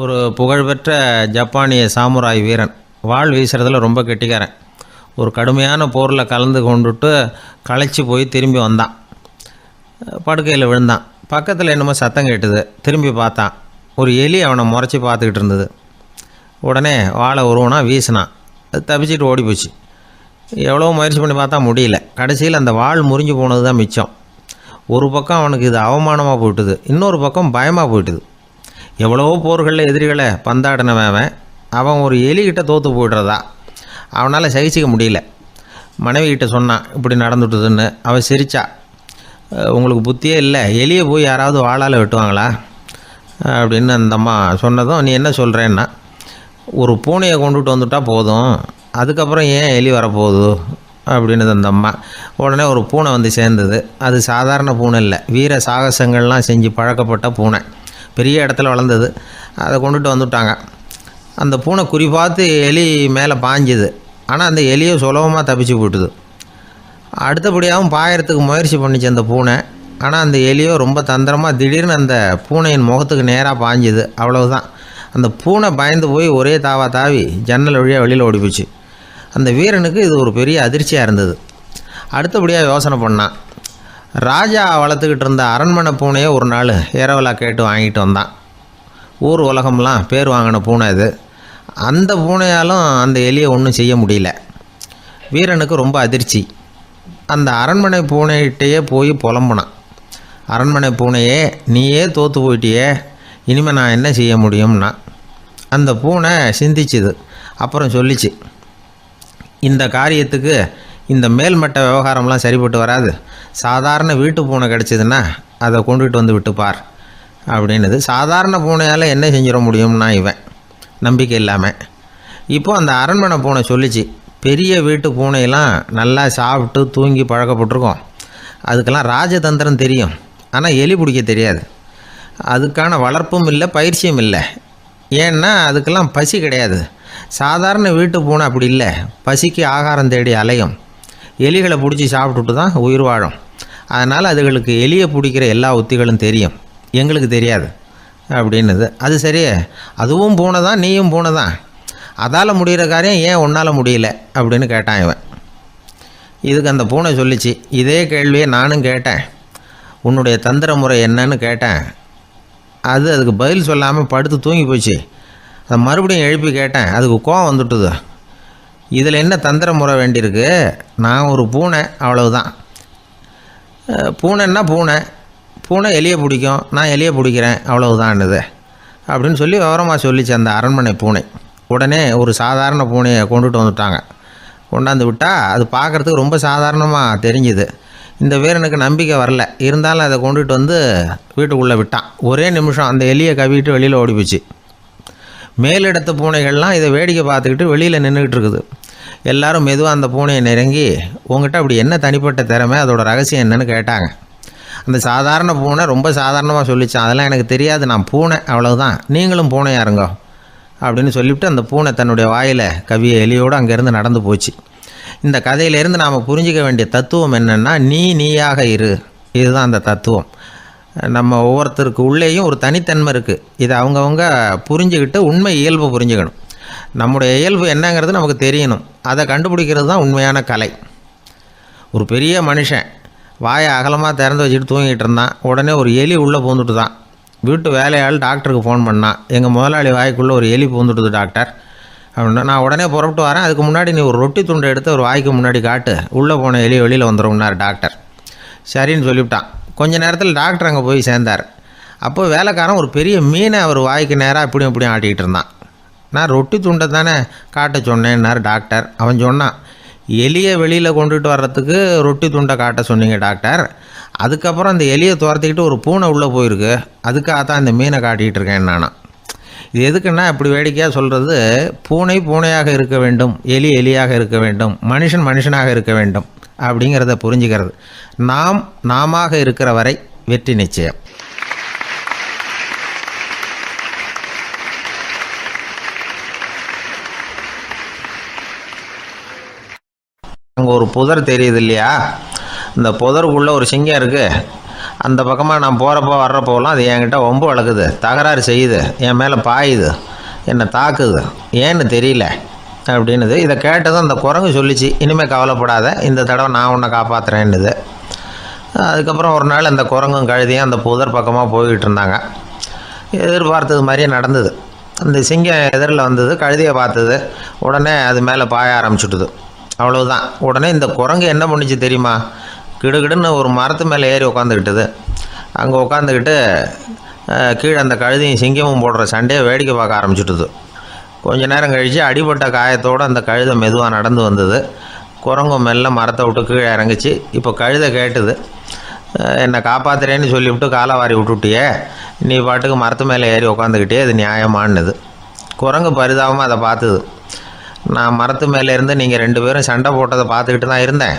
ஒரு புகழ்பெற்ற ஜப்பானிய சாமுராய் வீரன். வாள் வீசுறதுல ரொம்ப கெட்டிக்காரன். ஒரு கடுமையான போரில் கலந்து கொண்டுட்டு களைச்சி போய் திரும்பி வந்தான். படுக்கையில் விழுந்தான். பக்கத்தில் என்னமோ சத்தம் கேட்டுது. திரும்பி பார்த்தான். ஒரு எலி அவனை முறைச்சி பார்த்துக்கிட்டு இருந்தது. உடனே வாழை உருவனா வீசினான். அது தப்பிச்சிட்டு ஓடி போச்சு எவ்வளோ முயற்சி பண்ணி பார்த்தா முடியல. கடைசியில் அந்த வாள் முறிஞ்சு போனது தான் மிச்சம். ஒரு பக்கம் அவனுக்கு இது அவமானமாக போயிட்டுது. இன்னொரு பக்கம் பயமாக போயிட்டுது. எவ்வளவோ போர்களில் எதிரிகளை பந்தாடினவன் அவன். அவன் ஒரு எலிகிட்ட தோற்று போய்டுறதா? அவனால் சகிச்சிக்க முடியல. மனைவிக்கிட்ட சொன்னான் இப்படி நடந்துட்டுதுன்னு. அவன் சிரிச்சா உங்களுக்கு புத்தியே இல்லை. எலியை போய் யாராவது வாளால் வெட்டுவாங்களா? அப்படின்னு அந்த அம்மா சொன்னதும் நீ என்ன சொல்கிறேன்னா ஒரு பூனையை கொண்டுட்டு வந்துட்டால் போதும். அதுக்கப்புறம் ஏன் எலி வரப்போகுது? அப்படின்னு அந்த அம்மா. உடனே ஒரு பூனை வந்து சேர்ந்தது. அது சாதாரண பூனை இல்லை. வீர சாகசங்கள்லாம் செஞ்சு பழக்கப்பட்ட பூனை. பெரிய இடத்துல வளர்ந்தது. அதை கொண்டுட்டு வந்துட்டாங்க. அந்த பூனை குறி பார்த்து எலி மேலே பாஞ்சுது. ஆனால் அந்த எலியை சுலபமாக தப்பிச்சு போட்டுது அடுத்தபடியாகவும் பாயறதுக்கு முயற்சி பண்ணிச்சு அந்த பூனை. ஆனால் அந்த எலியோ ரொம்ப தந்திரமாக திடீர்னு அந்த பூனையின் முகத்துக்கு நேராக பாஞ்சுது. அவ்வளவுதான். அந்த பூனை பயந்து போய் ஒரே தாவா தாவி ஜன்னல் வழியாக வெளியில் ஓடி அந்த வீரனுக்கு இது ஒரு பெரிய அதிர்ச்சியாக இருந்தது. அடுத்தபடியாக யோசனை பண்ணான். ராஜா வளர்த்துக்கிட்டு இருந்த அரண்மனை பூனையை ஒரு நாள் ஏரவலா கேட்டு வாங்கிட்டு வந்தான். ஊர் உலகம்லாம் பேர் வாங்கின பூனை இது அந்த பூனையாலும் அந்த எலியை ஒன்றும் செய்ய முடியல. வீரனுக்கு ரொம்ப அதிர்ச்சி. அந்த அரண்மனை பூனைகிட்டேயே போய் புலம்புனான். அரண்மனை பூனையே நீயே தோற்று போயிட்டியே இனிமேல் நான் என்ன செய்ய முடியும்னா. அந்த பூனை சிந்திச்சுது. அப்புறம் சொல்லிச்சு இந்த காரியத்துக்கு இந்த மேல்மட்ட விவகாரம்லாம் சரிப்பட்டு வராது. சாதாரண வீட்டு பூனை கிடச்சிதுன்னா அதை கொண்டுகிட்டு வந்து விட்டுப்பார். அப்படின்னுது சாதாரண பூனையால் என்ன செஞ்சிட முடியும்னா இவன். நம்பிக்கை இல்லாமல் இப்போ அந்த அரண்மனை பூனை சொல்லிச்சு பெரிய வீட்டு பூனையெல்லாம் நல்லா சாப்பிட்டு தூங்கி பழக்கப்பட்டிருக்கோம். அதுக்கெல்லாம் ராஜதந்திரம் தெரியும். ஆனால் எலி பிடிக்க தெரியாது. அதுக்கான வளர்ப்பும் இல்லை பயிற்சியும் இல்லை. ஏன்னா அதுக்கெல்லாம் பசி கிடையாது. சாதாரண வீட்டு பூனை அப்படி இல்லை. பசிக்கு ஆகாரம் தேடி அலையும். எலிகளை பிடிச்சி சாப்பிட்டுட்டு தான் உயிர் வாழும். அதனால் அதுகளுக்கு எலியை பிடிக்கிற எல்லா உத்திகளும் தெரியும். எங்களுக்கு தெரியாது. அப்படின்னுது. அது சரியே அதுவும் பூனை தான் நீயும் பூனை தான் அதால் முடிகிற காரியம் ஏன் உன்னால் முடியல? அப்படின்னு கேட்டான் இவன். இதுக்கு அந்த பூனை சொல்லிச்சு இதே கேள்வியை நானும் கேட்டேன். உன்னுடைய தந்திர முறை என்னன்னு கேட்டேன். அது அதுக்கு பதில் சொல்லாமல் படுத்து தூங்கி போச்சு. அதை மறுபடியும் எழுப்பி கேட்டேன். அதுக்கு கோவம் வந்துட்டுது. இதில் என்ன தந்திர முறை வேண்டியிருக்கு? நான் ஒரு பூனை அவ்வளவுதான். பூனைன்னா பூனை. பூனை எலியை பிடிக்கும். நான் எலியை பிடிக்கிறேன் அவ்வளவுதான்னுது. அப்படின்னு சொல்லி விவரமாக சொல்லிச்சு அந்த அரண்மனை பூனை. உடனே ஒரு சாதாரண பூனையை கொண்டுட்டு வந்துட்டாங்க. கொண்டாந்து விட்டால் அது பார்க்குறதுக்கு ரொம்ப சாதாரணமாக தெரிஞ்சுது. இந்த வீரனுக்கு நம்பிக்கை வரல. இருந்தாலும் அதை கொண்டுட்டு வந்து வீட்டுக்குள்ளே விட்டான். ஒரே நிமிஷம் அந்த எலியை கவிட்டு வெளியில் ஓடி போச்சு. மேலிடத்து பூனைகள்லாம் இதை வேடிக்கை பார்த்துக்கிட்டு வெளியில் நின்றுக்கிட்டு இருக்குது. எல்லாரும் மெதுவாக அந்த பூனையை நெருங்கி உங்ககிட்ட அப்படி என்ன தனிப்பட்ட திறமை? அதோட ரகசியம் என்னன்னு கேட்டாங்க. அந்த சாதாரண பூனை ரொம்ப சாதாரணமாக சொல்லிச்சான். அதெல்லாம் எனக்கு தெரியாது. நான் பூனை. அவ்வளவுதான். நீங்களும் பூனையாக இருங்க. அப்படின்னு சொல்லிவிட்டு அந்த பூனை தன்னுடைய வாயில் கவிய எலியோடு அங்கேருந்து நடந்து போச்சு. இந்த கதையிலேருந்து நாம் புரிஞ்சிக்க வேண்டிய தத்துவம் என்னென்னா நீ நீயாக இரு. இதுதான் அந்த தத்துவம். நம்ம ஒவ்வொருத்தருக்கு உள்ளேயும் ஒரு தனித்தன்மை இருக்குது இதை அவங்கவுங்க புரிஞ்சுக்கிட்டு உண்மை இயல்பு புரிஞ்சுக்கணும். நம்முடைய இயல்பு என்னங்கிறது நமக்கு தெரியணும். அதை கண்டுபிடிக்கிறது தான் உண்மையான கலை. ஒரு பெரிய மனுஷன் வாயை அகலமாக திறந்து வச்சுட்டு தூங்கிட்டு இருந்தான். உடனே ஒரு எலி உள்ளே பூந்துட்டு தான். வீட்டு வேலையாள் டாக்டருக்கு ஃபோன் பண்ணான். எங்கள் முதலாளி வாய்க்குள்ளே ஒரு எலி பூந்துட்டுது டாக்டர். அப்படின்னா நான் உடனே புறப்பட்டு வரேன். அதுக்கு முன்னாடி நீ ஒரு ரொட்டி துண்டை எடுத்து ஒரு வாய்க்கு முன்னாடி காட்டு. உள்ளே போன எலி வெளியில் வந்துடும்னார் டாக்டர். சரின்னு சொல்லிவிட்டான். கொஞ்ச நேரத்தில் டாக்டர் அங்கே போய் சேர்ந்தார். அப்போ வேலைக்காரன் ஒரு பெரிய மீனை அவர் வாய்க்கு நேராக இப்படியும் இப்படியும் ஆட்டிக்கிட்டு இருந்தான். நான் ரொட்டி துண்டை தானே காட்ட சொன்னேன்னார் டாக்டர். அவன் சொன்னான் எலியை வெளியில் கொண்டுட்டு வர்றதுக்கு ரொட்டி துண்டை காட்ட சொன்னீங்க டாக்டர். அதுக்கப்புறம் அந்த எலியை துரத்திக்கிட்டு ஒரு பூனை உள்ளே போயிருக்கு. அதுக்காக தான் இந்த மீனை காட்டிகிட்டு இருக்கேன் நானும் இது எதுக்குன்னா இப்படி வேடிக்கையாக சொல்கிறது பூனை பூனையாக இருக்க வேண்டும் எலி எலியாக இருக்க வேண்டும் மனுஷன் மனுஷனாக இருக்க வேண்டும் அப்படிங்கிறத புரிஞ்சுக்கிறது. நாம் நாமாக இருக்கிற வரை வெற்றி நிச்சயம். அங்கே ஒரு புதர் தெரியுது இல்லையா இந்த புதருக்குள்ளே ஒரு சிங்கம் இருக்குது அந்த பக்கமாக நான் போகிறப்போ வர்றப்போலாம் அது என்கிட்ட ஒம்பு வளர்க்குது தகராறு செய்யுது. என் மேலே பாயுது. என்னை தாக்குது. ஏன்னு தெரியல. அப்படின்னுது. இதை கேட்டதும் அந்த குரங்கு சொல்லிச்சு இனிமேல் கவலைப்படாத. இந்த தடவை நான் உன்னை காப்பாற்றுறேன்னுது அதுக்கப்புறம் ஒரு நாள் அந்த குரங்கும் கழுதியும் அந்த புதர் பக்கமாக போய்கிட்டு இருந்தாங்க. எதிர்பார்த்தது மாதிரியே நடந்தது. அந்த சிங்கம் எதிரில் வந்தது கழுதியை பார்த்தது. உடனே அது மேலே பாய ஆரம்பிச்சுட்டுது. அவ்வளவுதான். உடனே இந்த குரங்கு என்ன பண்ணுச்சு தெரியுமா? கிடுகிடுன்னு ஒரு மரத்து மேலே ஏறி உட்காந்துக்கிட்டது அங்கே உட்காந்துக்கிட்டு கீழே அந்த கழுதியும் சிங்கமும் போடுற சண்டையை வேடிக்கை பார்க்க ஆரம்பிச்சுட்டுது. கொஞ்ச நேரம் கழித்து அடிபட்ட காயத்தோடு அந்த கழுதை மெதுவாக நடந்து வந்தது. குரங்கும் மெல்ல மரத்தை விட்டு கீழே இறங்குச்சு. இப்போ கழுதை கேட்டுது என்னை காப்பாத்துறேன்னு சொல்லிவிட்டு காலை விட்டுட்டியே. நீ பாட்டுக்கு மரத்து மேலே ஏறி உக்காந்துக்கிட்டே அது நியாயமானது குரங்கு பரிதாபமாக அதை பார்த்துது. நான் மரத்து மேலே இருந்து நீங்கள் ரெண்டு பேரும் சண்டை போட்டதை பார்த்துக்கிட்டு தான் இருந்தேன்.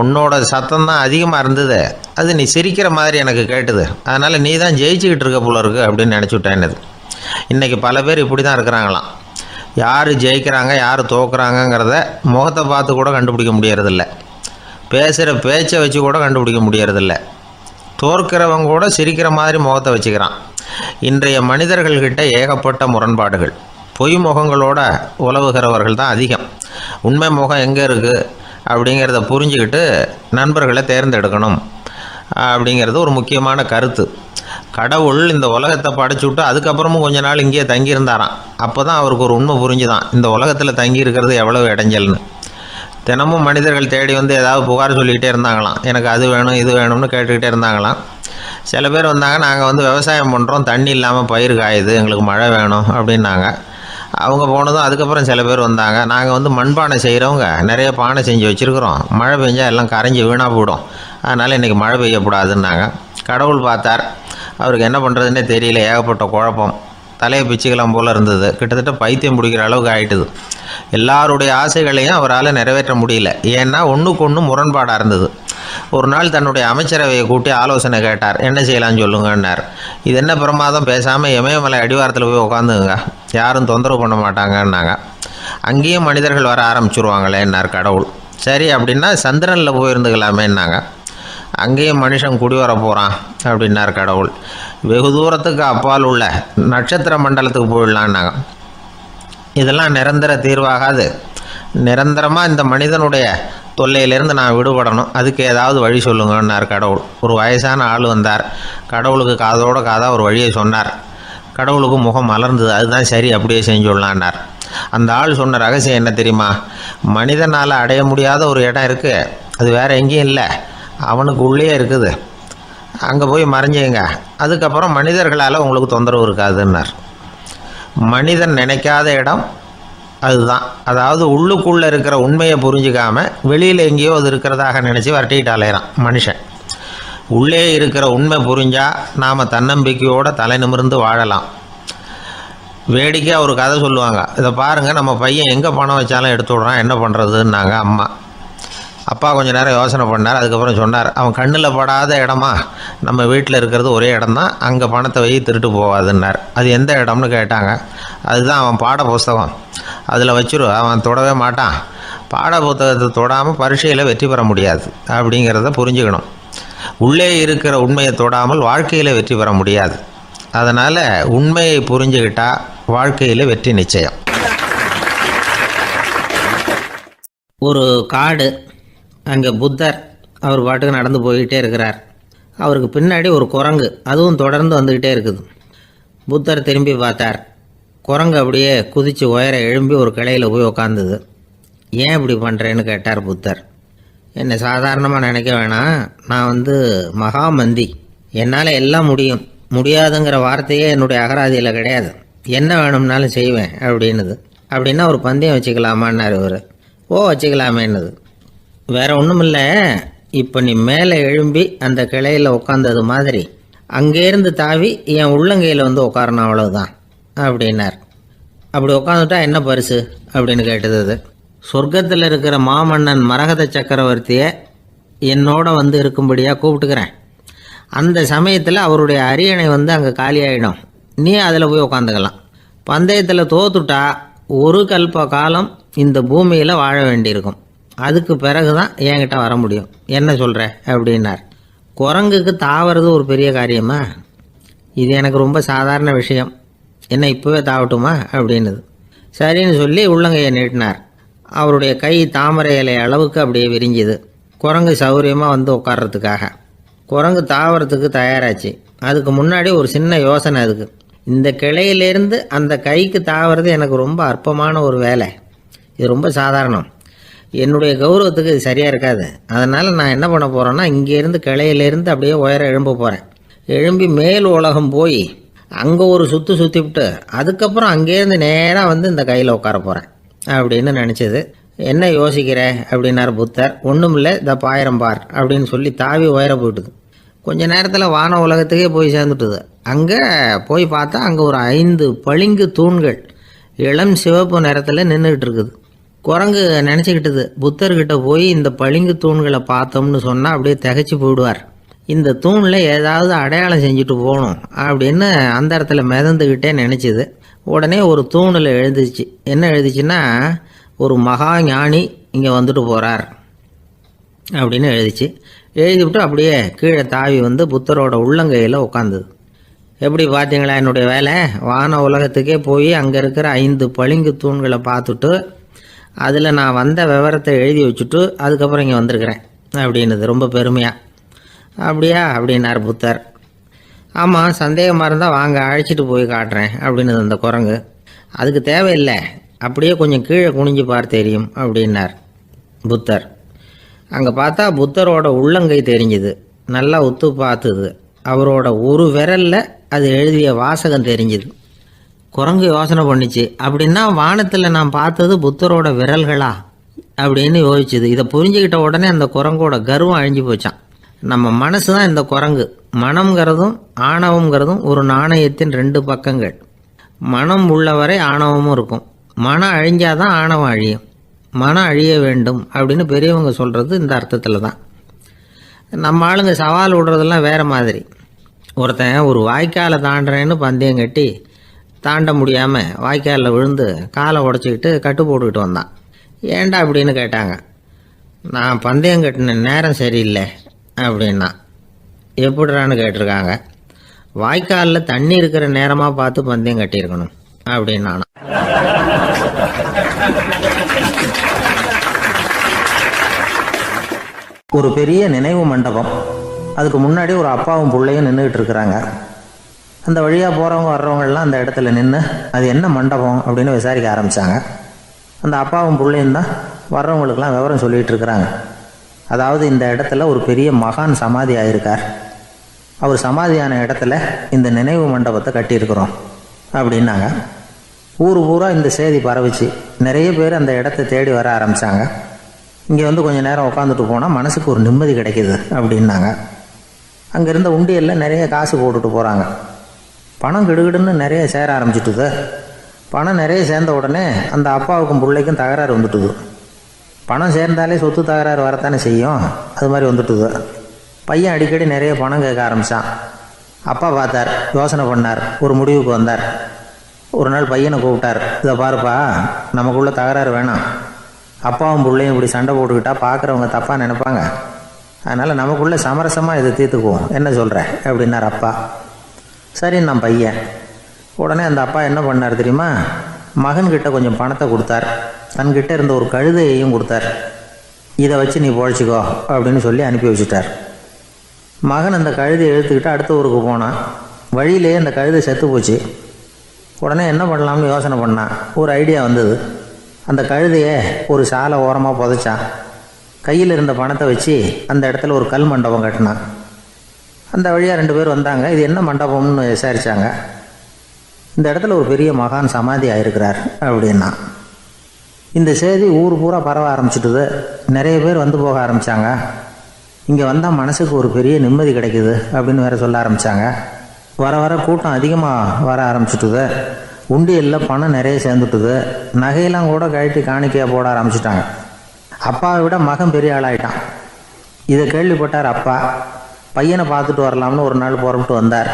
உன்னோட சத்தம் தான் அதிகமாக இருந்தது. அது நீ சிரிக்கிற மாதிரி எனக்கு கேட்டுது. அதனால் நீ தான் ஜெயிச்சுக்கிட்டு இருக்க போல இருக்கு அப்படின்னு நினச்சிவிட்டேன் அது இன்றைக்கி பல பேர் இப்படி தான் இருக்கிறாங்களாம். யார் ஜெயிக்கிறாங்க யார் தோக்குறாங்கங்கிறத முகத்தை பார்த்து கூட கண்டுபிடிக்க முடியறதில்ல. பேசுகிற பேச்சை வச்சு கூட கண்டுபிடிக்க முடியறதில்ல. தோற்கிறவங்க கூட சிரிக்கிற மாதிரி முகத்தை வச்சுக்கிறான். இன்றைய மனிதர்கள்கிட்ட ஏகப்பட்ட முரண்பாடுகள். பொய் முகங்களோட உலவுகிறவர்கள் தான் அதிகம். உண்மை முகம் எங்கே இருக்குது அப்படிங்கிறத புரிஞ்சுக்கிட்டு நண்பர்களை தேர்ந்தெடுக்கணும். அப்படிங்கிறது ஒரு முக்கியமான கருத்து. கடவுள் இந்த உலகத்தை படைச்சுட்டு அதுக்கப்புறமும் கொஞ்ச நாள் இங்கேயே தங்கியிருந்தாராம். அப்போ தான் அவருக்கு ஒரு உண்மை புரிஞ்சுதான். இந்த உலகத்தில் தங்கி இருக்கிறது எவ்வளவு இடைஞ்சல்னு. தினமும் மனிதர்கள் தேடி வந்து ஏதாவது புகார் சொல்லிக்கிட்டே இருந்தாங்களாம். எனக்கு அது வேணும் இது வேணும்னு கேட்டுக்கிட்டே இருந்தாங்களாம். சில பேர் வந்தாங்க நாங்கள் வந்து விவசாயம் பண்ணுறோம் தண்ணி இல்லாமல் பயிர் காயுது எங்களுக்கு மழை வேணும் அப்படின்னாங்க. அவங்க போனதும் அதுக்கப்புறம் சில பேர் வந்தாங்க. நாங்கள் வந்து மண்பானை செய்கிறவங்க நிறைய பானை செஞ்சு வச்சுருக்குறோம். மழை பெஞ்சால் எல்லாம் கரைஞ்சி வீணாக போயிடும். அதனால் இன்றைக்கி மழை பெய்யக்கூடாதுன்னாங்க. கடவுள் பார்த்தார். அவருக்கு என்ன பண்ணுறதுன்னே தெரியல. ஏகப்பட்ட குழப்பம். தலையை பிச்சுக்கலாம் போல் இருந்தது. கிட்டத்தட்ட பைத்தியம் பிடிக்கிற அளவுக்கு ஆயிட்டுது. எல்லாருடைய ஆசைகளையும் அவரால் நிறைவேற்ற முடியல. ஏன்னா ஒன்றுக்கு ஒன்று முரண்பாடாக இருந்தது. ஒரு நாள் தன்னுடைய அமைச்சரவையை கூட்டி ஆலோசனை கேட்டார். என்ன செய்யலாம்னு சொல்லுங்கன்னார். இது என்ன பிரமாதம்? பேசாமல் இமயமலை அடிவாரத்தில் போய் உட்காந்துங்க யாரும் தொந்தரவு பண்ண மாட்டாங்கன்னாங்க. அங்கேயும் மனிதர்கள் வர ஆரம்பிச்சிருவாங்களேன்னார் கடவுள். சரி அப்படின்னா சந்திரனில் போயிருந்துக்கலாமேன்னாங்க. அங்கேயும் மனுஷன் குடி வர போகிறான் அப்படின்னார் கடவுள். வெகு தூரத்துக்கு அப்பால் உள்ள நட்சத்திர மண்டலத்துக்கு போயிடலான்னாங்க. இதெல்லாம் நிரந்தர தீர்வாகாது. நிரந்தரமாக இந்த மனிதனுடைய தொல்லையிலேருந்து நான் விடுபடணும். அதுக்கு ஏதாவது வழி சொல்லுங்கன்னார் கடவுள். ஒரு வயசான ஆள் வந்தார். கடவுளுக்கு காதோட காதாக ஒரு வழியை சொன்னார். கடவுளுக்கு முகம் மலர்ந்தது. அதுதான் சரி அப்படியே செஞ்சுடலான்னார். அந்த ஆள் சொன்ன ரகசியம் என்ன தெரியுமா? மனிதனால் அடைய முடியாத ஒரு இடம் இருக்குது அது வேறு எங்கேயும் இல்லை. அவனுக்கு உள்ளே இருக்குது. அங்கே போய் மறைஞ்சிங்க. அதுக்கப்புறம் மனிதர்களால் உங்களுக்கு தொந்தரவு இருக்காதுன்னார். மனிதன் நினைக்காத இடம் அதுதான். அதாவது உள்ளுக்குள்ளே இருக்கிற உண்மையை புரிஞ்சுக்காம வெளியில் எங்கேயோ அது இருக்கிறதாக நினச்சி வரட்டிக்கிட்டு அலையிறான் மனுஷன். உள்ளே இருக்கிற உண்மை புரிஞ்சால் நாம் தன்னம்பிக்கையோடு தலை நிமிர்ந்து வாழலாம். வேடிக்கையாக ஒரு கதை சொல்லுவாங்க. இதை பாருங்கள் நம்ம பையன் எங்கே பணம் வச்சாலும் எடுத்து விட்றான் என்ன பண்ணுறதுன்னாங்க அம்மா. அப்பா கொஞ்ச நேரம் யோசனை பண்ணார் அதுக்கப்புறம் சொன்னார் அவன் கண்ணில் படாத இடமா? நம்ம வீட்டில் இருக்கிறது ஒரே இடம் தான் அங்கே பணத்தை வை திருட்டு போகாதுன்னார். அது எந்த இடம்னு கேட்டாங்க. அதுதான் அவன் பாட புஸ்தகம். அதில் வச்சிரு அவன் தொடவே மாட்டான். பாட புத்தகத்தை தொடாமல் பரீட்சையில் வெற்றி பெற முடியாது அப்படிங்கிறத புரிஞ்சுக்கணும். உள்ளே இருக்கிற உண்மையை தொடாமல் வாழ்க்கையில் வெற்றி பெற முடியாது. அதனால் உண்மையை புரிஞ்சுக்கிட்டா வாழ்க்கையில் வெற்றி நிச்சயம். ஒரு காடு அங்கே புத்தர் அவர் பாட்டுக்கு நடந்து போய்கிட்டே இருக்கிறார். அவருக்கு பின்னாடி ஒரு குரங்கு அதுவும் தொடர்ந்து வந்துக்கிட்டே இருக்குது. புத்தர் திரும்பி பார்த்தார். குரங்கு அப்படியே குதித்து உயர எழும்பி ஒரு கிளையில் போய் உக்காந்தது. ஏன் இப்படி பண்ணுறேன்னு கேட்டார் புத்தர். என்னை சாதாரணமாக நினைக்க வேணாம். நான் வந்து மகாமந்தி. என்னால் எல்லாம் முடியும். முடியாதுங்கிற வார்த்தையே என்னுடைய அகராதியில் கிடையாது. என்ன வேணும்னாலும் செய்வேன் அப்படின்னுது. அப்படின்னா ஒரு பந்தயம் வச்சுக்கலாமான்னார் இவர். ஓ வச்சுக்கலாமேன்னுது. வேற ஒன்றும் இல்லை இப்போ நீ மேலே எழும்பி அந்த கிளையில் உட்காந்தது மாதிரி. அங்கேருந்து தாவி என் உள்ளங்கையில் வந்து உட்காரணும் அவ்வளவுதான் அப்படின்னார். அப்படி உட்காந்துட்டா என்ன பரிசு? அப்படின்னு கேட்டது அது. சொர்க்கத்தில் இருக்கிற மாமன்னன் மரகத சக்கரவர்த்தியை என்னோட வந்து இருக்கும்படியாக கூப்பிட்டுக்கிறேன். அந்த சமயத்தில் அவருடைய அரியணை வந்து அங்கே காலியாயிடும். நீ அதில் போய் உட்காந்துக்கலாம் பந்தயத்தில் தோத்துட்டா ஒரு கல்ப காலம் இந்த பூமியில் வாழ வேண்டியிருக்கும். அதுக்கு பிறகு தான் என்கிட்ட வர முடியும். என்ன சொல்கிற அப்படின்னார். குரங்குக்கு தாவறது ஒரு பெரிய காரியமா? இது எனக்கு ரொம்ப சாதாரண விஷயம். என்ன இப்போவே தாவட்டுமா? அப்படின்னுது. சரின்னு சொல்லி உள்ளங்கையை நீட்டினார். அவருடைய கை தாமரை இலை அளவுக்கு அப்படியே விரிஞ்சுது. குரங்கு சௌரியமாக வந்து உட்கார்றதுக்காக. குரங்கு தாவரத்துக்கு தயாராச்சு. அதுக்கு முன்னாடி ஒரு சின்ன யோசனை அதுக்கு. இந்த கிளையிலேருந்து அந்த கைக்கு தாவறது எனக்கு ரொம்ப அற்பமான ஒரு வேலை. இது ரொம்ப சாதாரணம். என்னுடைய கௌரவத்துக்கு இது சரியாக இருக்காது. அதனால் நான் என்ன பண்ண போகிறேன்னா இங்கேருந்து கிளையிலேருந்து அப்படியே உயர எழும்ப போகிறேன் எழும்பி மேல் உலகம் போய் அங்கே ஒரு சுற்று சுற்றிவிட்டு அதுக்கப்புறம் அங்கேருந்து நேராக வந்து இந்த கையில் உட்கார போகிறேன் அப்படின்னு நினச்சது. என்ன யோசிக்கிற? அப்படின்னார் புத்தர். ஒன்றும் இல்லை இந்த பாயிரம் பார் அப்படின்னு சொல்லி தாவி உயர போயிட்டுது. கொஞ்ச நேரத்தில் வான உலகத்துக்கே போய் சேர்ந்துட்டுது. அங்கே போய் பார்த்தா அங்கே ஒரு ஐந்து பளிங்கு தூண்கள் இளம் சிவப்பு நிறத்தில் நின்றுக்கிட்டு இருக்குது. குரங்கு நினச்சிக்கிட்டது. புத்தர்கிட்ட போய் இந்த பளிங்கு தூண்களை பார்த்தோம்னு சொன்னால் அப்படியே திகைச்சு போயிடுவார். இந்த தூணில் ஏதாவது அடையாளம் செஞ்சுட்டு போகணும் அப்படின்னு அந்த இடத்துல மிதந்துக்கிட்டே நினச்சிது. உடனே ஒரு தூணில் எழுதிச்சு. என்ன எழுதிச்சுன்னா ஒரு மகா ஞானி இங்கே வந்துட்டு போகிறார் அப்படின்னு எழுதிச்சு. எழுதிவிட்டு அப்படியே கீழே தாவி வந்து புத்தரோட உள்ளங்கையில் உட்காந்துது எப்படி பார்த்தீங்களா என்னுடைய வேலை? வான உலகத்துக்கே போய் அங்கே இருக்கிற ஐந்து பளிங்கு தூண்களை பார்த்துட்டு அதில் நான் வந்த விவரத்தை எழுதி வச்சுட்டு அதுக்கப்புறம் இங்கே வந்திருக்கிறேன். அப்படின்னுது. ரொம்ப பெருமையாக அப்படியா? அப்படின்னார் புத்தர். ஆமாம் சந்தேகமாக இருந்தால் வாங்க அழைச்சிட்டு போய் காட்டுறேன் அப்படின்னது அந்த குரங்கு. அதுக்கு தேவையில்லை. அப்படியே கொஞ்சம் கீழே குனிஞ்சு பார் தெரியும் அப்படின்னார் புத்தர். அங்கே பார்த்தா புத்தரோட உள்ளங்கை தெரிஞ்சுது. நல்லா உத்து பார்த்துது. அவரோட ஒரு விரலில் அது எழுதிய வாசகம் தெரிஞ்சுது. குரங்கு யோசனை பண்ணிச்சு. அப்படின்னா வானத்தில் நான் பார்த்தது புத்தரோட விரல்களா? அப்படின்னு யோசிச்சுது. இதை புரிஞ்சுக்கிட்ட உடனே அந்த குரங்கோட கர்வம் அழிஞ்சு போச்சான் நம்ம மனசு தான் இந்த குரங்கு. மனம்ங்கிறதும் ஆணவம்ங்கிறதும் ஒரு நாணயத்தின் ரெண்டு பக்கங்கள். மனம் உள்ளவரை ஆணவமும் இருக்கும். மனம் அழிஞ்சாதான் ஆணவம் அழியும். மனம் அழிய வேண்டும் அப்படின்னு பெரியவங்க சொல்கிறது இந்த அர்த்தத்தில் தான். நம்ம ஆளுங்க சவால் விடுறதெல்லாம் வேறு மாதிரி. ஒருத்தன் ஒரு வாய்க்காலை தாண்டுறேன்னு பந்தயம் கட்டி தாண்ட முடியாமல் வாய்க்காலில் விழுந்து காலை உடச்சிக்கிட்டு கட்டு போட்டுக்கிட்டு வந்தான். ஏண்டா அப்படின்னு கேட்டாங்க. நான் பந்தயம் கட்டின நேரம் சரியில்லை அப்படின்னா. எப்படிறான்னு கேட்டிருக்காங்க. வாய்க்காலில் தண்ணி இருக்கிற நேரமாக பார்த்து பந்தயம் கட்டியிருக்கணும் அப்படின்னு நானும் ஒரு பெரிய நினைவு மண்டபம். அதுக்கு முன்னாடி ஒரு அப்பாவும் பிள்ளையும் நின்றுக்கிட்டு இருக்கிறாங்க. அந்த வழியாக போகிறவங்க வர்றவங்கெல்லாம் அந்த இடத்துல நின்று அது என்ன மண்டபம்? அப்படின்னு விசாரிக்க ஆரம்பித்தாங்க அந்த அப்பாவும் பிள்ளையும் தான் வர்றவங்களுக்கெல்லாம் விவரம் சொல்லிகிட்டு இருக்கிறாங்க. அதாவது இந்த இடத்துல ஒரு பெரிய மகான் சமாதி ஆயிருக்கார். அவர் சமாதியான இடத்துல இந்த நினைவு மண்டபத்தை கட்டியிருக்கிறோம் அப்படின்னாங்க. ஊர் பூரா இந்த செய்தி பரவிச்சு நிறைய பேர் அந்த இடத்த தேடி வர ஆரம்பித்தாங்க இங்கே வந்து கொஞ்சம் நேரம் உட்காந்துட்டு போனால் மனசுக்கு ஒரு நிம்மதி கிடைக்கிது அப்படின்னாங்க. அங்கே இருந்த உண்டியலில் நிறைய காசு போட்டுட்டு போகிறாங்க பணம் கிடுகிடுன்னு நிறைய சேர ஆரம்பிச்சிட்டுது. பணம் நிறைய சேர்ந்த உடனே அந்த அப்பாவுக்கும் பிள்ளைக்கும் தகராறு வந்துட்டுது. பணம் சேர்ந்தாலே சொத்து தகராறு வரத்தானே செய்யும்? அது மாதிரி வந்துட்டுது. பையன் அடிக்கடி நிறைய பணம் கேட்க ஆரம்பித்தான் அப்பா பார்த்தார் யோசனை பண்ணார் ஒரு முடிவுக்கு வந்தார். ஒரு நாள் பையனை கூப்பிட்டார் இதை பாருப்பா நமக்குள்ள தகராறு வேணாம். அப்பாவும் பிள்ளையும் இப்படி சண்டை போட்டுக்கிட்டா பார்க்குறவங்க தப்பாக நினைப்பாங்க. அதனால் நமக்குள்ளே சமரசமாக இதை தீர்த்துக்குவோம். என்ன சொல்கிற அப்படின்னார் அப்பா. சரி நான் பையன். உடனே அந்த அப்பா என்ன பண்ணார் தெரியுமா? மகன்கிட்ட கொஞ்சம் பணத்தை கொடுத்தார். தன்கிட்ட இருந்த ஒரு கழுதையையும் கொடுத்தார். இதை வச்சு நீ பொழைச்சிக்கோ அப்படின்னு சொல்லி அனுப்பி வச்சுட்டார். மகன் அந்த கழுதையை இழுத்துக்கிட்டு அடுத்த ஊருக்கு போனான். வழியிலேயே அந்த கழுதை செத்து போச்சு. உடனே என்ன பண்ணலாம்னு யோசனை பண்ணான் ஒரு ஐடியா வந்தது. அந்த கழுதையை ஒரு சாலை ஓரமாக புதைச்சான். கையில் இருந்த பணத்தை வச்சு அந்த இடத்துல ஒரு கல் மண்டபம் கட்டினான். அந்த வழியாக ரெண்டு பேர் வந்தாங்க. இது என்ன மண்டபம்னு விசாரித்தாங்க இந்த இடத்துல ஒரு பெரிய மகான் சமாதி ஆயிருக்கிறார் அப்படின்னா இந்த செய்தி ஊர் பூரா பரவ ஆரம்பிச்சிட்டுது. நிறைய பேர் வந்து போக ஆரம்பித்தாங்க இங்கே வந்தால் மனசுக்கு ஒரு பெரிய நிம்மதி கிடைக்குது அப்படின்னு வேற சொல்ல ஆரம்பித்தாங்க வர வர கூட்டம் அதிகமாக வர ஆரம்பிச்சிட்டுது. உண்டியலில் பணம் நிறைய சேர்ந்துட்டுது. நகையெல்லாம் கூட கழட்டி காணிக்கையாக போட ஆரம்பிச்சிட்டாங்க. அப்பாவை விட மகன் பெரிய ஆளாயிட்டான். இதை கேள்விப்பட்டார் அப்பா. பையனை பார்த்துட்டு வரலாம்னு ஒரு நாள் புறப்பட்டு வந்தார்.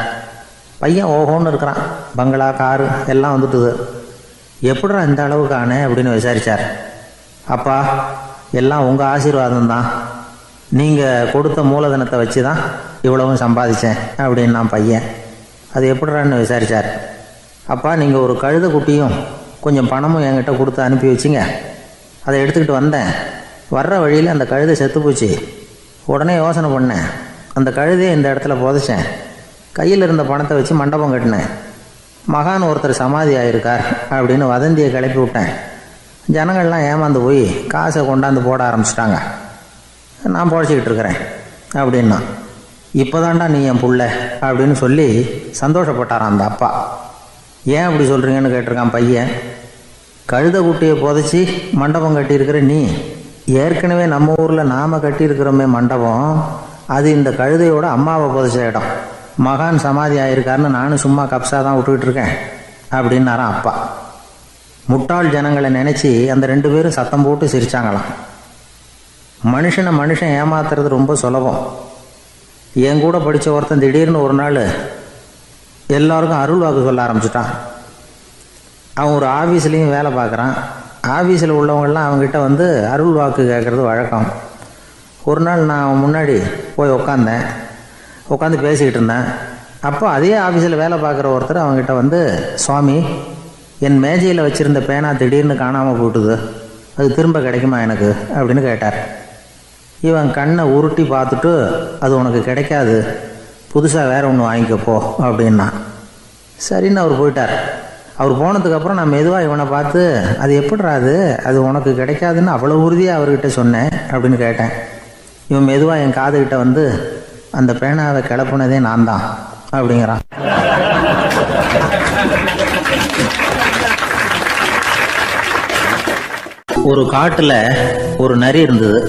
பையன் ஓஹோன்னு இருக்கிறான். பங்களா காரு எல்லாம் வந்துட்டுது. எப்படிடா இந்த அளவுக்கு அப்படின்னு விசாரித்தார் அப்பா எல்லாம் உங்கள் ஆசீர்வாதம் தான். நீங்கள் கொடுத்த மூலதனத்தை வச்சு தான் இவ்வளவும் சம்பாதிச்சேன் அப்படின்னு நான் பையன். அது எப்படிறான்னு விசாரித்தார் அப்பா நீங்கள் ஒரு கழுத குட்டியும் கொஞ்சம் பணமும் என்கிட்ட கொடுத்து அனுப்பி வச்சிங்க. அதை எடுத்துக்கிட்டு வந்தேன். வர்ற வழியில் அந்த கழுதை செத்து போச்சு. உடனே யோசனை பண்ணேன். அந்த கழுதையை இந்த இடத்துல புதைச்சேன். கையில் இருந்த பணத்தை வச்சு மண்டபம் கட்டினேன். மகான் ஒருத்தர் சமாதி ஆயிருக்கார் அப்படின்னு வதந்தியை கிளப்பி விட்டேன். ஜனங்கள்லாம் ஏமாந்து போய் காசை கொண்டாந்து போட ஆரம்பிச்சிட்டாங்க. நான் பொழைச்சிக்கிட்டு இருக்கிறேன் அப்படின்னா இப்போதான்டா நீ என் புள்ள அப்படின்னு சொல்லி சந்தோஷப்பட்டாராம் அந்த அப்பா. ஏன் அப்படி சொல்கிறீங்கன்னு கேட்டிருக்கான் பையன். கழுத குட்டியை புதைச்சி மண்டபம் கட்டியிருக்கிற நீ ஏற்கனவே நம்ம ஊரில் நாம் கட்டியிருக்கிறோமே மண்டபம் அது இந்த கழுதையோட அம்மாவை புதைச்ச இடம் மகான் சமாதி ஆயிருக்காருன்னு நானும் சும்மா கப்ஸா தான் விட்டுக்கிட்டு இருக்கேன் அப்படின்னாராம் அப்பா. முட்டாள் ஜனங்களை நினச்சி அந்த ரெண்டு பேரும் சத்தம் போட்டு சிரிச்சாங்களாம். மனுஷனை மனுஷன் ஏமாத்துறது ரொம்ப சுலபம். என் கூட படித்த ஒருத்தன் திடீர்னு ஒரு நாள் எல்லாருக்கும் அருள் வாக்கு சொல்ல ஆரம்பிச்சிட்டான். அவன் ஒரு ஆஃபீஸ்லேயும் வேலை பார்க்குறான். ஆஃபீஸில் உள்ளவங்கள்லாம் அவங்ககிட்ட வந்து அருள் வாக்கு கேட்குறது வழக்கம். ஒரு நாள் நான் அவன் முன்னாடி போய் உக்காந்தேன். உட்காந்து பேசிக்கிட்டு இருந்தேன். அப்போ அதே ஆஃபீஸில் வேலை பார்க்குற ஒருத்தர் அவங்ககிட்ட வந்து சுவாமி என் மேஜையில் வச்சுருந்த பேனா திடீர்னு காணாமல் போட்டுது அது திரும்ப கிடைக்குமா எனக்கு? அப்படின்னு கேட்டார். இவன் கண்ணை உருட்டி பார்த்துட்டு அது உனக்கு கிடைக்காது. புதுசாக வேற ஒன்று வாங்கிக்கப்போ அப்படின்னா சரின்னு அவர் போயிட்டார். அவர் போனதுக்கப்புறம் நான் மெதுவாக இவனை பார்த்து அது எப்படிடா அது? அது உனக்கு கிடைக்காதுன்னு அவ்வளோ உறுதியாக அவர்கிட்ட சொன்னேன் அப்படின்னு கேட்டேன். இவன் மெதுவாக என் காதுகிட்ட வந்து அந்த பேனாவை கிளப்புனதே நான் தான் அப்படிங்கிறான். ஒரு காட்டில் ஒரு நரி இருந்தது.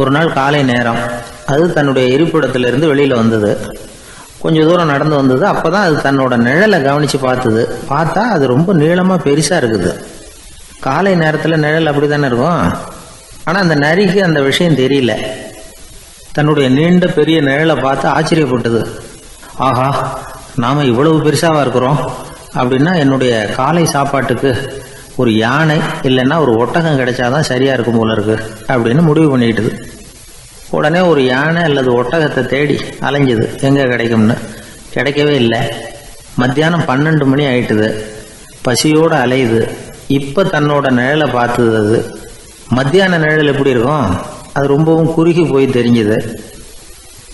ஒரு நாள் காலை நேரம். அது தன்னுடைய இருப்பிடத்திலிருந்து வெளியில் வந்தது. கொஞ்சம் தூரம் நடந்து வந்தது. அப்போ தான் அது தன்னோட நிழலை கவனித்து பார்த்தது. பார்த்தா அது ரொம்ப நீளமாக பெருசாக இருக்குது. காலை நேரத்தில் நிழல் அப்படி தானே இருக்கும்? ஆனால் அந்த நரிக்கு அந்த விஷயம் தெரியல. தன்னுடைய நீண்ட பெரிய நிழலை பார்த்து ஆச்சரியப்பட்டது. ஆஹா நாம் இவ்வளவு பெருசாவா இருக்கிறோம். அப்படின்னா என்னுடைய காலை சாப்பாட்டுக்கு ஒரு யானை இல்லைன்னா ஒரு ஒட்டகம் கிடைச்சாதான் சரியா இருக்கும் போல இருக்கு அப்படின்னு முடிவு பண்ணிட்டுது உடனே ஒரு யானை அல்லது ஒட்டகத்தை தேடி அலைஞ்சது. எங்கே கிடைக்கும்னு? கிடைக்கவே இல்லை. மத்தியானம் பன்னெண்டு மணி ஆயிட்டுது. பசியோடு அலையுது. இப்போ தன்னோட நிழலை பார்த்தது அது. மத்தியான நிழல் எப்படி இருக்கும்? அது ரொம்பவும் குறுகி போய் தெரிஞ்சுது.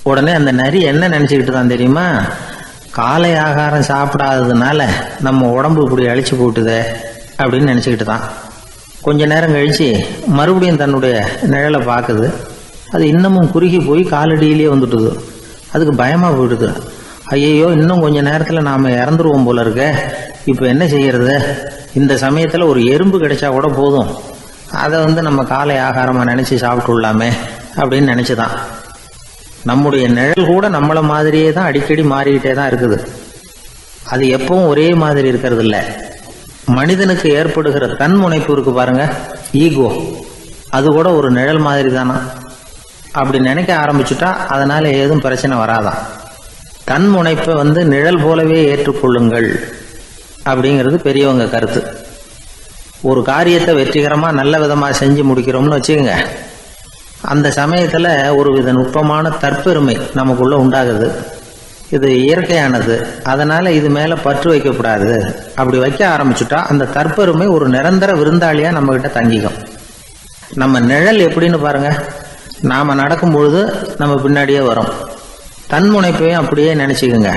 உடனே அந்த நரி என்ன நினச்சிக்கிட்டு தான் தெரியுமா? காலை ஆகாரம் சாப்பிடாததுனால நம்ம உடம்பு இப்படி அழிச்சு போட்டுதே அப்படின்னு நினச்சிக்கிட்டு தான் கொஞ்ச நேரம் கழித்து மறுபடியும் தன்னுடைய நிழலை பார்க்குது. அது இன்னமும் குறுகி போய் காலடியிலேயே வந்துட்டுது. அதுக்கு பயமாக போயிடுது. ஐயையோ இன்னும் கொஞ்ச நேரத்தில் நாம் இறந்துருவோம் போல இருக்க. இப்போ என்ன செய்யறது? இந்த சமயத்தில் ஒரு எறும்பு கிடைச்சா கூட போதும். அதை வந்து நம்ம காலை ஆகாரமாக நினச்சி சாப்பிட்டுள்ளாமே அப்படின்னு நினச்சி தான் நம்முடைய நிழல் கூட நம்மளை மாதிரியே தான் அடிக்கடி மாறிக்கிட்டே தான் இருக்குது. அது எப்பவும் ஒரே மாதிரி இருக்கிறது இல்லை மனிதனுக்கு ஏற்படுகிற தன்முனைப்பு இருக்கு பாருங்க ஈகோ. அது கூட ஒரு நிழல் மாதிரி தானா அப்படி நினைக்க ஆரம்பிச்சுட்டா அதனால ஏதும் பிரச்சனை வராதான் தன்முனைப்பை வந்து நிழல் போலவே ஏற்றுக்கொள்ளுங்கள் அப்படிங்கிறது பெரியவங்க கருத்து. ஒரு காரியத்தை வெற்றிகரமாக நல்ல விதமாக செஞ்சு முடிக்கிறோம்னு வச்சுக்கோங்க. அந்த சமயத்தில் ஒரு வித நுட்பமான தற்பெருமை நமக்குள்ளே உண்டாகுது. இது இயற்கையானது. அதனால் இது மேலே பற்று வைக்கக்கூடாது. அப்படி வைக்க ஆரம்பிச்சுட்டா அந்த தற்பெருமை ஒரு நிரந்தர விருந்தாளியாக நம்மக்கிட்ட தங்கிக்கும். நம்ம நிழல் எப்படின்னு பாருங்க. நாம் நடக்கும் பொழுது நம்ம பின்னாடியே வரும். தன்முனைப்பையும் அப்படியே நினச்சிக்கோங்க.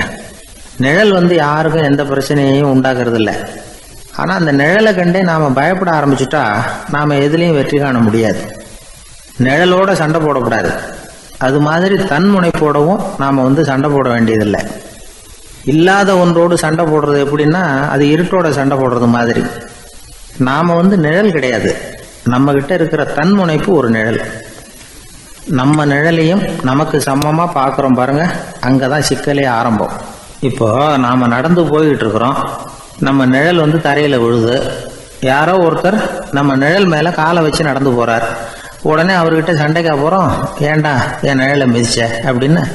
நிழல் வந்து யாருக்கும் எந்த பிரச்சனையையும் உண்டாகிறது இல்லை ஆனால் அந்த நிழலை கண்டே நாம் பயப்பட ஆரம்பிச்சுட்டா நாம் எதுலேயும் வெற்றி காண முடியாது. நிழலோட சண்டை போடக்கூடாது. அது மாதிரி தன்முனைப்போடவும் நாம் வந்து சண்டை போட வேண்டியதில்லை. இல்லாத ஒன்றோடு சண்டை போடுறது எப்படின்னா அது இருட்டோட சண்டை போடுறது மாதிரி. நாம் வந்து நிழல் கிடையாது. நம்ம கிட்ட இருக்கிற தன்முனைப்பு ஒரு நிழல். நம்ம நிழலையும் நமக்கு சமமாக பார்க்குறோம் பாருங்கள் அங்கே தான் சிக்கலே ஆரம்பம். இப்போ நாம் நடந்து போய்கிட்டு இருக்கிறோம். நம்ம நிழல் வந்து தரையில் விழுது. யாரோ ஒருத்தர் நம்ம நிழல் மேலே காலை வச்சு நடந்து போகிறார் உடனே அவர்கிட்ட சண்டைக்கா போகிறோம் ஏன்டா என் நிழலை மிதிச்ச? அப்படின்னு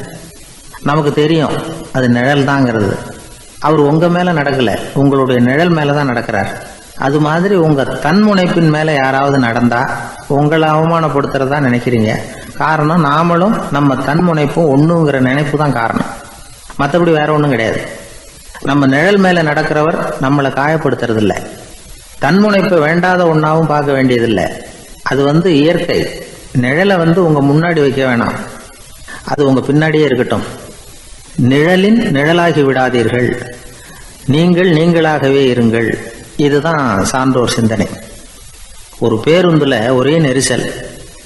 நமக்கு தெரியும் அது நிழல் தாங்கிறது. அவர் உங்கள் மேலே நடக்கலை உங்களுடைய நிழல் மேலே தான் நடக்கிறார். அது மாதிரி உங்கள் தன்முனைப்பின் மேலே யாராவது நடந்தால் உங்களை அவமானப்படுத்துறதா நினைக்கிறீங்க. காரணம் நாமளும் நம்ம தன்முனைப்பும் ஒன்றுங்கிற நினைப்பு தான் காரணம். மற்றபடி வேற ஒன்றும் கிடையாது. நம்ம நிழல் மேல நடக்கிறவர் நம்மளை காயப்படுத்துறது இல்லை தன்முனைப்பை வேண்டாத ஒன்றாவும் பார்க்க வேண்டியதில்லை. அது வந்து இயற்கை. நிழலை வந்து உங்க முன்னாடி வைக்க வேணாம். அது உங்க பின்னாடியே இருக்கட்டும். நிழலின் நிழலாகி விடாதீர்கள். நீங்கள் நீங்களாகவே இருங்கள். இதுதான் சான்றோர் சிந்தனை. ஒரு பேருந்துல ஒரே நெரிசல்.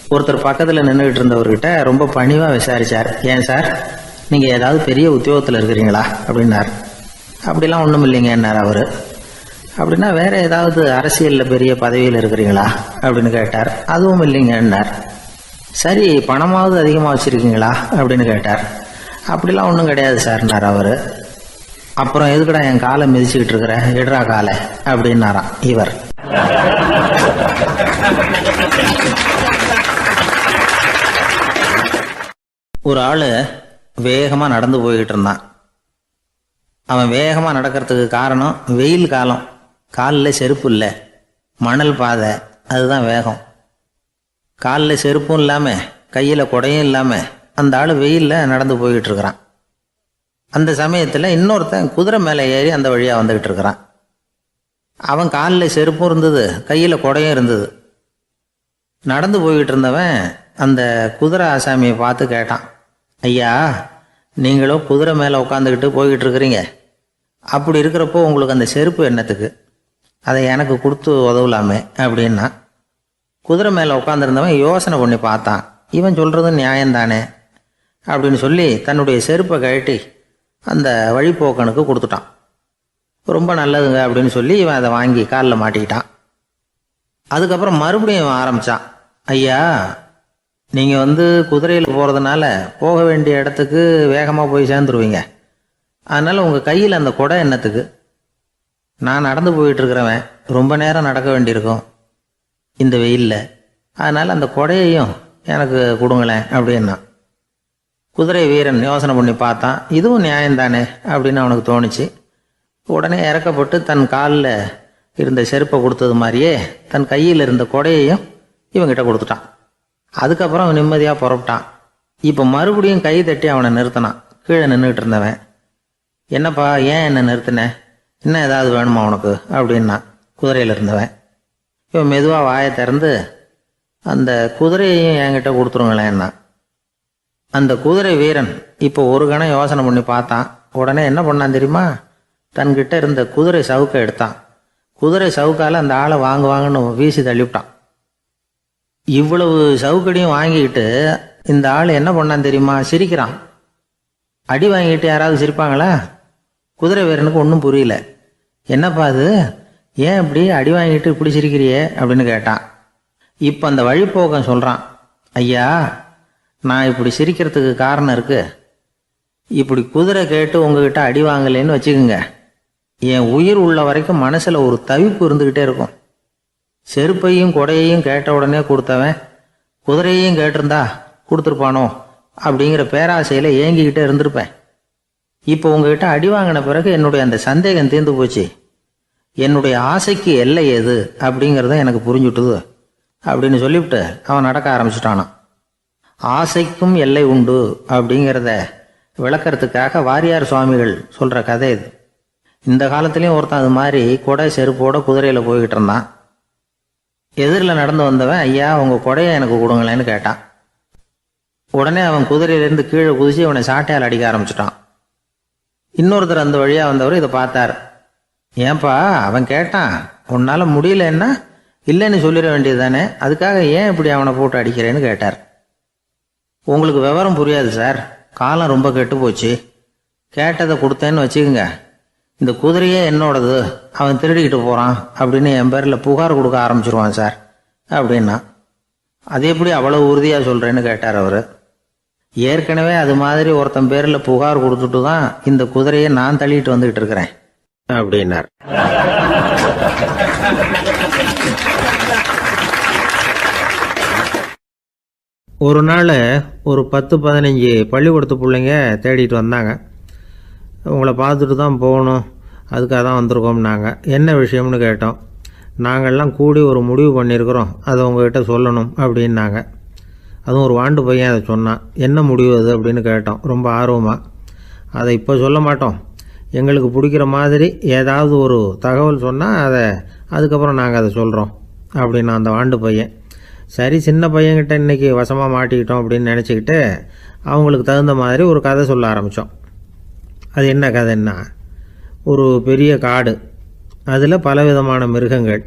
ஒருத்தர் பக்கத்துல நின்றுகிட்டு இருந்தவர்கிட்ட ரொம்ப பணிவா விசாரிச்சார். ஏன் சார்? நீங்க ஏதாவது பெரிய உத்தியோகத்துல இருக்கிறீங்களா? அப்படின்னார். அப்படிலாம் ஒண்ணும் இல்லைங்கன்னார் அவர். அப்படின்னா வேற ஏதாவது அரசியலில் பெரிய பதவியில் இருக்கிறீங்களா? அப்படின்னு கேட்டார். அதுவும் இல்லைங்கன்னார் சரி பணமாவது அதிகமாக வச்சிருக்கீங்களா? அப்படின்னு கேட்டார். அப்படிலாம் ஒன்றும் கிடையாது சார்னார் அவர். அப்புறம் எதுக்குடா என் காலை மிதிச்சுக்கிட்டு இருக்கிற? எடுறா காலை அப்படின்னாராம் இவர். ஒரு ஆள் வேகமாக நடந்து போய்கிட்டு இருந்தான். அவன் வேகமாக நடக்கிறதுக்கு காரணம் வெயில் காலம். காலில் செருப்பு இல்லை. மணல் பாதை. அதுதான் வேகம். காலில் செருப்பும் இல்லாமல் கையில் குடையும் இல்லாமல் அந்த ஆள் வெயிலில் நடந்து போய்கிட்டு இருக்கிறான் அந்த சமயத்தில் இன்னொருத்தன் குதிரை மேலே ஏறி அந்த வழியாக வந்துக்கிட்டு இருக்கிறான். அவன் காலில் செருப்பும் இருந்தது கையில் குடையும் இருந்தது. நடந்து போய்கிட்டு இருந்தவன் அந்த குதிரை ஆசாமியை பார்த்து கேட்டான். ஐயா நீங்களும் குதிரை மேலே உட்காந்துக்கிட்டு போய்கிட்டு இருக்கிறீங்க அப்படி இருக்கிறப்போ உங்களுக்கு அந்த செருப்பு என்னத்துக்கு? அதை எனக்கு கொடுத்து உதவலாமே அப்படின்னா குதிரை மேலே உட்காந்துருந்தவன் யோசனை பண்ணி பார்த்தான். இவன் சொல்கிறது நியாயம்தானே? அப்படின்னு சொல்லி தன்னுடைய செருப்பை கழட்டி அந்த வழிப்போக்கனுக்கு கொடுத்துட்டான். ரொம்ப நல்லதுங்க அப்படின்னு சொல்லி இவன் அதை வாங்கி காலில் மாட்டிக்கிட்டான். அதுக்கப்புறம் மறுபடியும் இவன் ஆரம்பிச்சான். ஐயா நீங்கள் வந்து குதிரையில் போகிறதுனால போக வேண்டிய இடத்துக்கு வேகமாக போய் சேர்ந்துருவீங்க. அதனால் உங்கள் கையில் அந்த குடை என்னத்துக்கு? நான் நடந்து போயிட்டுருக்கிறவன் ரொம்ப நேரம் நடக்க வேண்டியிருக்கும். இந்த வெயிலில். அதனால் அந்த கொடையையும் எனக்கு கொடுங்களேன் அப்படின்னா. குதிரை வீரன் யோசனை பண்ணி பார்த்தான். இதுவும் நியாயம்தானே? அப்படின்னு அவனுக்கு தோணுச்சு. உடனே இறக்கப்பட்டு தன் காலில் இருந்த செருப்பை கொடுத்தது மாதிரியே தன் கையில் இருந்த கொடையையும் இவங்கிட்ட கொடுத்துட்டான். அதுக்கப்புறம் நிம்மதியாக புறப்பட்டான். இப்போ மறுபடியும் கை தட்டி அவனை நிறுத்தினான். கீழே நின்றுட்டு இருந்தவன். என்னப்பா ஏன் என்னை நிறுத்தின? இன்னும் ஏதாவது வேணுமா உனக்கு? அப்படின்னா குதிரையில் இருந்தவன். இவன் மெதுவாக வாயை திறந்து அந்த குதிரையையும் என்கிட்ட கொடுத்துருங்களேன்னா அந்த குதிரை வீரன் இப்போ ஒரு கணம் யோசனை பண்ணி பார்த்தான். உடனே என்ன பண்ணான் தெரியுமா? தன்கிட்ட இருந்த குதிரை சவுக்கை எடுத்தான். குதிரை சவுக்கால் அந்த ஆளை வாங்குவாங்கன்னு வீசி தள்ளிவிட்டான். இவ்வளவு சவுக்கடியும் வாங்கிக்கிட்டு இந்த ஆள் என்ன பண்ணான் தெரியுமா? சிரிக்கிறான். அடி வாங்கிட்டு யாராவது சிரிப்பாங்களா? குதிரை வீரனுக்கு ஒன்றும் புரியல. என்னப்பா அது? ஏன் இப்படி அடி வாங்கிட்டு இப்படி சிரிக்கிறியே? அப்படின்னு கேட்டான். இப்போ அந்த வழிப்போக்கம் சொல்கிறான் ஐயா நான் இப்படி சிரிக்கிறதுக்கு காரணம் இருக்கு. இப்படி குதிரை கேட்டு உங்ககிட்ட அடி வாங்கலைன்னு வச்சுக்கோங்க. என் உயிர் உள்ள வரைக்கும் மனசில் ஒரு தவிப்பு இருந்துக்கிட்டே இருக்கும். செருப்பையும் கொடையையும் கேட்ட உடனே கொடுத்தவன் குதிரையையும் கேட்டிருந்தா கொடுத்துருப்பானோ? அப்படிங்கிற பேராசையில் ஏங்கிக்கிட்டே இருந்திருப்பேன். இப்போ உங்ககிட்ட அடி வாங்கின பிறகு என்னுடைய அந்த சந்தேகம் தீர்ந்து போச்சு. என்னுடைய ஆசைக்கு எல்லை எது அப்படிங்கிறத எனக்கு புரிஞ்சுட்டுது அப்படின்னு சொல்லிவிட்டு அவன் நடக்க ஆரம்பிச்சிட்டானான் ஆசைக்கும் எல்லை உண்டு அப்படிங்கிறத விளக்கிறதுக்காக வாரியார் சுவாமிகள் சொல்கிற கதை இது. இந்த காலத்துலேயும் ஒருத்தன் அது மாதிரி கொடை செருப்போட குதிரையில் போய்கிட்டு இருந்தான். எதிரில் நடந்து வந்தவன் ஐயா உங்கள் கொடையை எனக்கு கொடுங்களேன்னு கேட்டான். உடனே அவன் குதிரையிலேருந்து கீழே குதிச்சு அவனை சாட்டையால் அடிக்க ஆரம்பிச்சிட்டான். இன்னொருத்தர் அந்த வழியாக வந்தவர் இதை பார்த்தார். ஏன்பா அவன் கேட்டான் உன்னால் முடியலன்னா இல்லைன்னு சொல்லிட வேண்டியது தானே அதுக்காக ஏன் இப்படி அவனை போட்டு அடிக்கிறேன்னு கேட்டார். உங்களுக்கு விவரம் புரியாது சார். காலம் ரொம்ப கெட்டு போச்சு. கேட்டதை கொடுத்தேன்னு வச்சுக்கோங்க. இந்த குதிரையே என்னோடது. அவன் திருடிக்கிட்டு போகிறான் அப்படின்னு என் பேரில் புகார் கொடுக்க ஆரம்பிச்சிருவான் சார். அப்படின்னா அது எப்படி அவ்வளோ உறுதியாக சொல்கிறேன்னு கேட்டார் அவர். ஏற்கனவே அது மாதிரி ஒருத்தன் பேரில் புகார் கொடுத்துட்டு தான் இந்த குதிரையை நான் தள்ளிட்டு வந்துகிட்டு இருக்கிறேன். அப்படின்னார். ஒரு நாள் ஒரு பத்து பதினஞ்சு பள்ளிக்கூடத்து பிள்ளைங்க தேடிட்டு வந்தாங்க. உங்களை பார்த்துட்டு தான் போகணும் அதுக்காக தான் வந்திருக்கோம்னாங்க. என்ன விஷயம்னு கேட்டோம். நாங்கள்லாம் கூடி ஒரு முடிவு பண்ணியிருக்கிறோம். அதை உங்ககிட்ட சொல்லணும் அப்படின்னாங்க. அதுவும் ஒரு வாண்டு பையன் அதை சொன்னான். என்ன முடிவு அது? அப்படின்னு கேட்டோம் ரொம்ப ஆர்வமாக அதை இப்போ சொல்ல மாட்டோம். எங்களுக்கு பிடிக்கிற மாதிரி ஏதாவது ஒரு தகவல் சொன்னால் அதை அதுக்கப்புறம் நாங்கள் அதை சொல்கிறோம் அப்படின்னா அந்த வாண்டு பையன். சரி சின்ன பையன்கிட்ட இன்றைக்கி வசமாக மாட்டிக்கிட்டோம் அப்படின்னு நினச்சிக்கிட்டு அவங்களுக்கு தகுந்த மாதிரி ஒரு கதை சொல்ல ஆரம்பித்தோம் அது என்ன கதைன்னா ஒரு பெரிய காடு. அதில் பலவிதமான மிருகங்கள்.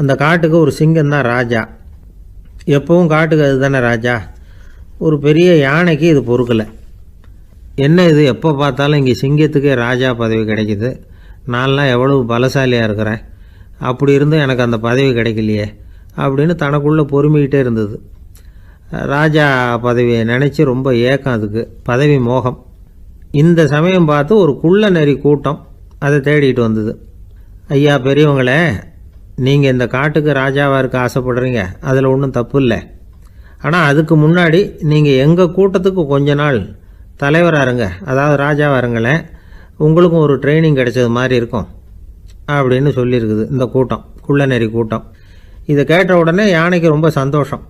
அந்த காட்டுக்கு ஒரு சிங்கம் தான் ராஜா. எப்பவும் காட்டுக்கு அதுதானே ராஜா? ஒரு பெரிய யானைக்கு இது பொறுக்கலை. என்ன இது எப்போ பார்த்தாலும் இங்கே சிங்கத்துக்கே ராஜா பதவி கிடைக்குது. நான்லாம் எவ்வளவு பலசாலியாக இருக்கிறேன். அப்படி இருந்தும் எனக்கு அந்த பதவி கிடைக்கலையே அப்படின்னு தனக்குள்ளே பொறுமிக்கிட்டே இருந்தது. ராஜா பதவியை நினச்சி ரொம்ப ஏக்கம் அதுக்கு பதவி மோகம். இந்த சமயம் பார்த்து ஒரு குள்ள நெறி கூட்டம் அதை தேடிட்டு வந்தது. ஐயா பெரியவங்களே நீங்கள் இந்த காட்டுக்கு ராஜாவாக இருக்க ஆசைப்படுறீங்க. அதில் ஒன்றும் தப்பு இல்லை. ஆனால் அதுக்கு முன்னாடி நீங்கள் எங்கள் கூட்டத்துக்கு கொஞ்ச நாள் தலைவராக இருங்க. அதாவது ராஜாவாக இருங்களேன். உங்களுக்கும் ஒரு ட்ரைனிங் கிடைச்சது மாதிரி இருக்கும். அப்படின்னு சொல்லியிருக்குது இந்த கூட்டம் குள்ளநெறி கூட்டம். இதை கேட்ட உடனே யானைக்கு ரொம்ப சந்தோஷம்.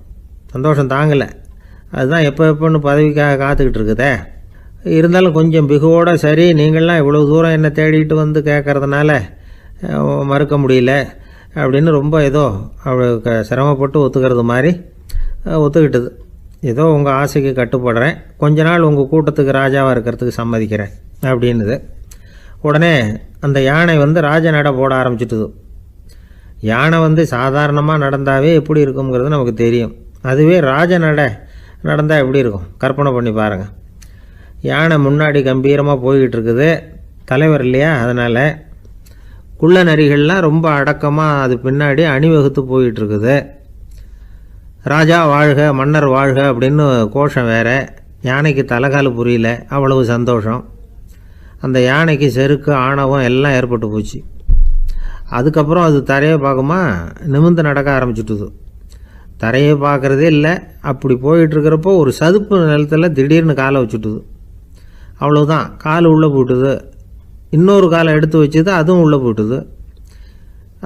சந்தோஷம் தாங்கலை. அதுதான் எப்போ எப்போன்னு பதவிக்காக காத்துக்கிட்டு இருக்குதே. இருந்தாலும் கொஞ்சம் பிகுவோட சரி நீங்கள்லாம் இவ்வளோ தூரம் என்னை தேடிட்டு வந்து கேட்கறதுனால மறுக்க முடியல. அப்படின்னு ரொம்ப ஏதோ அவளுக்கு சிரமப்பட்டு ஒத்துக்கிறது மாதிரி ஒத்துக்கிட்டது. ஏதோ உங்கள் ஆசைக்கு கட்டுப்படுறேன். கொஞ்ச நாள் உங்கள் கூட்டத்துக்கு ராஜாவாக இருக்கிறதுக்கு சம்மதிக்கிறேன் அப்படின்னுது. உடனே அந்த யானை வந்து ராஜ நட போட ஆரம்பிச்சிட்டுது. யானை வந்து சாதாரணமாக நடந்தாவே எப்படி இருக்குங்கிறது நமக்கு தெரியும். அதுவே ராஜ நட நடந்தால் எப்படி இருக்கும்? கற்பனை பண்ணி பாருங்கள் யானை முன்னாடி கம்பீரமாக போய்கிட்டு இருக்குது. தலைவர் இல்லையா? அதனால் குள்ள நரிகள்லாம் ரொம்ப அடக்கமாக அது பின்னாடி அணிவகுத்து போயிட்டுருக்குது. ராஜா வாழ்க மன்னர் வாழ்க அப்படின்னு கோஷம் வேறு. யானைக்கு தலைகால் புரியல அவ்வளவு சந்தோஷம். அந்த யானைக்கு செருக்கு ஆணவம் எல்லாம் ஏற்பட்டு போச்சு. அதுக்கப்புறம் அது தரையை பார்க்குமா நிமிர்ந்து நடக்க ஆரம்பிச்சுட்டுது. தரையை பார்க்குறதே இல்லை அப்படி போயிட்டுருக்கிறப்போ ஒரு சதுப்பு நிலத்தில் திடீர்னு காலை வச்சுட்டுது. அவ்வளோதான் கால் உள்ளே போட்டுது இன்னொரு காலை எடுத்து வச்சுது அதுவும் உள்ளே போட்டுது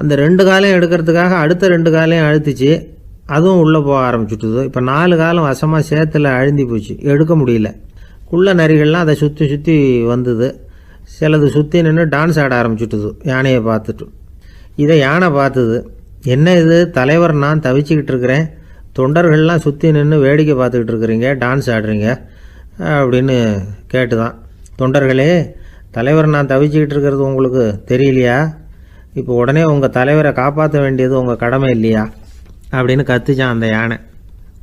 அந்த ரெண்டு காலையும் எடுக்கிறதுக்காக அடுத்த ரெண்டு காலையும் அழுத்துச்சு அதுவும் உள்ளே போக ஆரம்பிச்சுட்டுது. இப்போ நாலு காலம் வசமாக சேத்துல அழுந்தி போச்சு எடுக்க முடியல. குள்ள நரிகள்லாம் அதை சுற்றி சுற்றி வந்தது. சிலது சுற்றி நின்று டான்ஸ் ஆட ஆரம்பிச்சுட்டுது யானையை பார்த்துட்டு. இதை யானை பார்த்தது என்ன இது தலைவர் நான் தவிச்சுக்கிட்டு இருக்கிறேன். தொண்டர்கள்லாம் சுற்றி நின்று வேடிக்கை பார்த்துக்கிட்டு இருக்கிறீங்க டான்ஸ் ஆடுறீங்க அப்படின்னு கேட்டு தான் தொண்டர்களே தலைவர் நான் தவிச்சிக்கிட்டு இருக்கிறது உங்களுக்கு தெரியலையா? இப்போ உடனே உங்கள் தலைவரை காப்பாற்ற வேண்டியது உங்கள் கடமை இல்லையா? அப்படின்னு கத்துச்சான் அந்த யானை.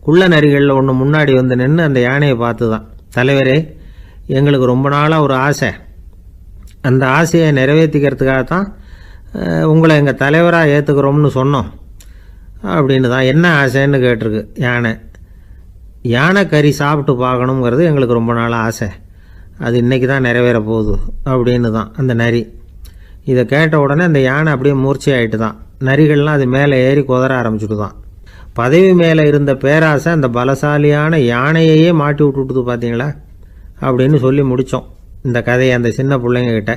குள்ள நரிகளில் ஒன்று முன்னாடி வந்து நின்று அந்த யானையை பார்த்து தான் தலைவரே எங்களுக்கு ரொம்ப நாளாக ஒரு ஆசை. அந்த ஆசையை நிறைவேற்றிக்கிறதுக்காக தான் உங்களை எங்கள் தலைவராக ஏற்றுக்கிறோம்னு சொன்னோம். அப்படின்னு தான் என்ன ஆசைன்னு கேட்டிருக்கு யானை. யானை கறி சாப்பிட்டு பார்க்கணுங்கிறது எங்களுக்கு ரொம்ப நாள் ஆசை. அது இன்றைக்கி தான் நிறைவேற போகுது அப்படின்னு தான் அந்த நரி. இதை கேட்ட உடனே அந்த யானை அப்படியே மூர்ச்சியாயிட்டு தான் நரிகள்லாம் அது மேலே ஏறி குதற ஆரம்பிச்சுட்டு தான் பதவி மேலே இருந்த பேராசை அந்த பலசாலியான யானையையே மாட்டி விட்டுட்டுது பார்த்தீங்களா அப்படின்னு சொல்லி முடித்தோம் இந்த கதையை அந்த சின்ன பிள்ளைங்கக்கிட்ட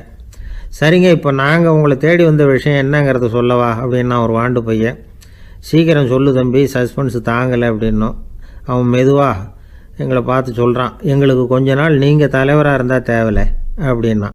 சரிங்க இப்போ நாங்கள் உங்களை தேடி வந்த விஷயம் என்னங்கிறத சொல்லவா அப்படின்னா ஒரு வாண்டு பையன். சீக்கிரம் சொல்லு தம்பி சஸ்பென்ஸ் தாங்கலை அப்படின்னோம். அவன் மெதுவாக எங்களை பார்த்து சொல்கிறான் எங்களுக்கு கொஞ்ச நாள் நீங்கள் தலைவராக இருந்தால் தேவலை அப்படின்னா.